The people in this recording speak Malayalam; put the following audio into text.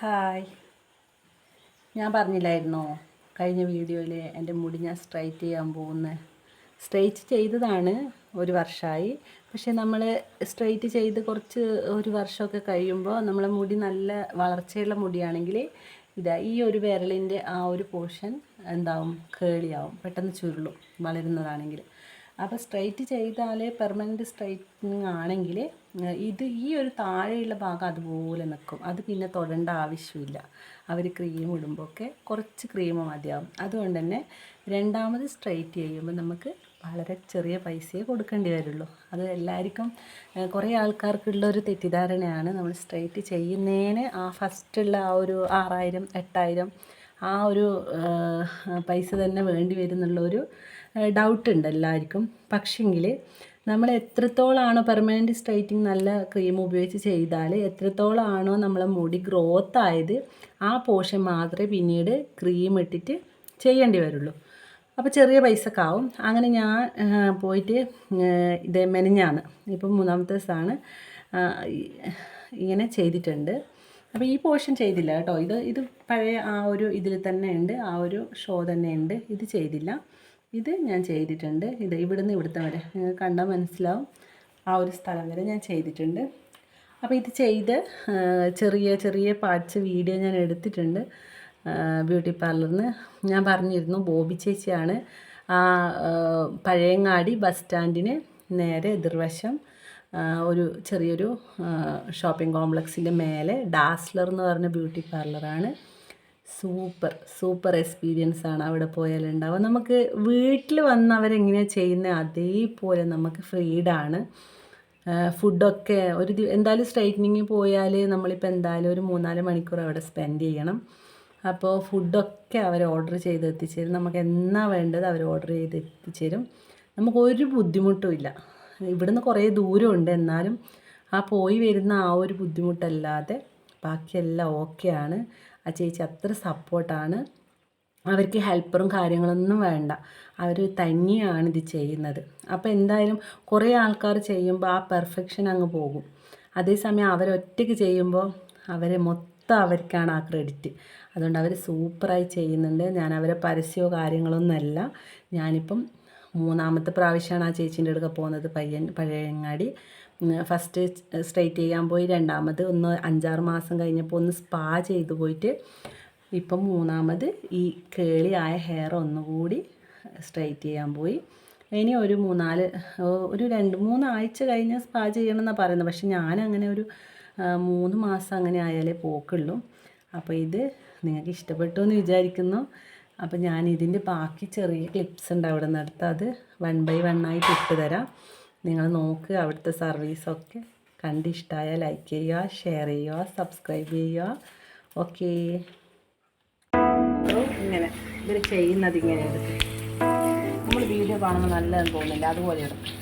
ഹായ്. ഞാൻ പറഞ്ഞില്ലായിരുന്നോ? കഴിഞ്ഞ വീഡിയോയിൽ എന്റെ മുടി ഞാൻ സ്ട്രൈറ്റ് ചെയ്യാൻ പോകുന്നത് സ്ട്രൈറ്റ് ചെയ്തതാണ് ഒരു വർഷമായി പക്ഷേ നമ്മൾ സ്ട്രൈറ്റ് ചെയ്ത് കുറച്ച് ഒരു വർഷമൊക്കെ കഴിയുമ്പോൾ നമ്മളെ മുടി നല്ല വളർച്ചയുള്ള മുടിയാണെങ്കിൽ ഇതാ ഈ ഒരു വിരലിന്റെ ആ ഒരു പോർഷൻ എന്താവും കേളിയാവും പെട്ടെന്ന് ചുരുളും വളരുന്നതാണെങ്കിൽ അപ്പോൾ സ്ട്രൈറ്റ് ചെയ്താൽ പെർമനന്റ് സ്ട്രൈറ്റനിങ് ആണെങ്കിൽ ഇത് ഈ ഒരു താഴെയുള്ള ഭാഗം അതുപോലെ നിൽക്കും അത് പിന്നെ തൊടേണ്ട ആവശ്യമില്ല. അവർ ക്രീം ഇടുമ്പോഴൊക്കെ കുറച്ച് ക്രീം മതിയാവും. അതുകൊണ്ട് തന്നെ രണ്ടാമത് സ്ട്രൈറ്റ് ചെയ്യുമ്പോൾ നമുക്ക് വളരെ ചെറിയ പൈസയെ കൊടുക്കേണ്ടി വരുള്ളൂ. അത് എല്ലാവർക്കും കുറേ ആൾക്കാർക്കുള്ള ഒരു തെറ്റിദ്ധാരണയാണ്. നമ്മൾ സ്ട്രൈറ്റ് ചെയ്യുന്നതിന് ആ ഫസ്റ്റുള്ള ആ ഒരു ആറായിരം എട്ടായിരം ആ ഒരു പൈസ തന്നെ വേണ്ടി വരുന്നുള്ളൊരു ഡൗട്ട് ഉണ്ട് എല്ലാവർക്കും. പക്ഷെങ്കിൽ നമ്മൾ എത്രത്തോളാണോ പെർമനന്റ് സ്ട്രൈറ്റിങ് നല്ല ക്രീം ഉപയോഗിച്ച് ചെയ്താൽ എത്രത്തോളാണോ നമ്മളെ മുടി ഗ്രോത്ത് ആയത് ആ പോർഷൻ മാത്രമേ പിന്നീട് ക്രീം ഇട്ടിട്ട് ചെയ്യേണ്ടി വരുള്ളൂ. അപ്പോൾ ചെറിയ പൈസക്കാവും അങ്ങനെ ഞാൻ പോയിട്ട് ഇത് മെനഞ്ഞാണ് ഇപ്പം മൂന്നാമത്തെ ദിവസമാണ് ഇങ്ങനെ ചെയ്തിട്ടുണ്ട്. അപ്പോൾ ഈ പോർഷൻ ചെയ്തില്ല കേട്ടോ. ഇത് ഇത് പഴയ ആ ഒരു ഇതിൽ തന്നെ ഉണ്ട് ആ ഒരു ഷോ തന്നെ ഉണ്ട്. ഇത് ചെയ്തില്ല. ഇത് ഞാൻ ചെയ്തിട്ടുണ്ട്. ഇത് ഇവിടുന്ന് ഇവിടുത്തെ വരെ. കണ്ടാൽ മനസ്സിലാവും. ആ ഒരു സ്ഥലം വരെ ഞാൻ ചെയ്തിട്ടുണ്ട്. അപ്പോൾ ഇത് ചെയ്ത് ചെറിയ ചെറിയ പാർട്സ് വീഡിയോ ഞാൻ എടുത്തിട്ടുണ്ട് ബ്യൂട്ടി പാർലറിന് ഞാൻ പറഞ്ഞിരുന്നു ബോബി ചേച്ചിയാണ് ആ പഴയങ്ങാടി ബസ് സ്റ്റാൻഡിന് നേരെ എതിർവശം. ഒരു ചെറിയൊരു ഷോപ്പിംഗ് കോംപ്ലക്സിന്റെ മേലെ ഡാസ്ലർ എന്ന് പറഞ്ഞ ബ്യൂട്ടി പാർലറാണ് സൂപ്പർ സൂപ്പർ എക്സ്പീരിയൻസ് ആണ് അവിടെ പോയാൽ ഉണ്ടാവുക. നമുക്ക് വീട്ടിൽ വന്ന് അവരെങ്ങനെയാണ് ചെയ്യുന്നത് അതേപോലെ നമുക്ക് ഫ്രീഡാണ് ഫുഡൊക്കെ ഒരു എന്തായാലും സ്ട്രൈറ്റനിങ് പോയാൽ നമ്മളിപ്പോൾ എന്തായാലും ഒരു മൂന്നാൽ മണിക്കൂർ അവിടെ സ്പെൻഡ് ചെയ്യണം. അപ്പോൾ ഫുഡൊക്കെ അവർ ഓർഡർ ചെയ്ത് എത്തിച്ചേരും. നമുക്ക് എന്നാ വേണ്ടത് അവർ ഓർഡർ ചെയ്ത് എത്തിച്ചേരും. നമുക്ക് ഒരു ബുദ്ധിമുട്ടും ഇല്ല. ഇവിടുന്ന് കുറേ ദൂരമുണ്ട്. എന്നാലും ആ പോയി വരുന്ന ആ ഒരു ബുദ്ധിമുട്ടല്ലാതെ ബാക്കിയെല്ലാം ഓക്കെയാണ് ആ ചേച്ചി അത്ര സപ്പോർട്ടാണ് അവർക്ക് ഹെൽപ്പറും കാര്യങ്ങളൊന്നും വേണ്ട. അവർ തന്നെയാണ് ഇത് ചെയ്യുന്നത്. അപ്പോൾ എന്തായാലും കുറേ ആൾക്കാർ ചെയ്യുമ്പോൾ ആ പെർഫെക്ഷൻ അങ്ങ് പോകും. അതേസമയം അവരൊറ്റയ്ക്ക് ചെയ്യുമ്പോൾ അവരെ മൊത്തം അവർക്കാണ് ആ ക്രെഡിറ്റ് അതുകൊണ്ട് അവർ സൂപ്പറായി ചെയ്യുന്നുണ്ട്. ഞാൻ അവരെ പരസ്യമോ കാര്യങ്ങളൊന്നുമല്ല ഞാനിപ്പം മൂന്നാമത്തെ പ്രാവശ്യമാണ് ആ ചേച്ചീന്റെ അടുക്ക പോകുന്നത് പയ്യൻ പഴയങ്ങാടി. ഫസ്റ്റ് സ്ട്രൈറ്റ് ചെയ്യാൻ പോയി. രണ്ടാമത് ഒന്ന് അഞ്ചാറ് മാസം കഴിഞ്ഞപ്പോൾ ഒന്ന് സ്പാ ചെയ്തു പോയിട്ട് ഇപ്പം മൂന്നാമത് ഈ കേളിയായ ഹെയർ ഒന്നുകൂടി സ്ട്രൈറ്റ് ചെയ്യാൻ പോയി. ഇനി ഒരു മൂന്നാൽ ഒരു രണ്ട് മൂന്നാഴ്ച കഴിഞ്ഞ് സ്പാ ചെയ്യണം എന്നാണ് പറയുന്നത്. പക്ഷെ ഞാനങ്ങനെ ഒരു മൂന്ന് മാസം അങ്ങനെ ആയാലേ പോക്കുള്ളൂ. അപ്പോൾ ഇത് നിങ്ങൾക്ക് ഇഷ്ടപ്പെട്ടു എന്ന് വിചാരിക്കുന്നു. അപ്പോൾ ഞാൻ ഇതിന്റെ ബാക്കി ചെറിയ ക്ലിപ്സ് ഉണ്ട് അവിടെ നിന്ന് അത് വൺ ബൈ വൺ ആയിട്ട് ഇട്ട് തരാം. നിങ്ങൾ നോക്കുക അവിടുത്തെ സർവീസൊക്കെ കണ്ട് ഇഷ്ടമായാൽ ലൈക്ക് ചെയ്യുക ഷെയർ ചെയ്യുക സബ്സ്ക്രൈബ് ചെയ്യുക. ഓക്കെ ഇങ്ങനെ. ഇവർ ചെയ്യുന്നത് ഇങ്ങനെ നമ്മൾ വീഡിയോ കാണുമ്പോൾ നല്ലതെന്ന് തോന്നില്ല അതുപോലെ എടുക്കും.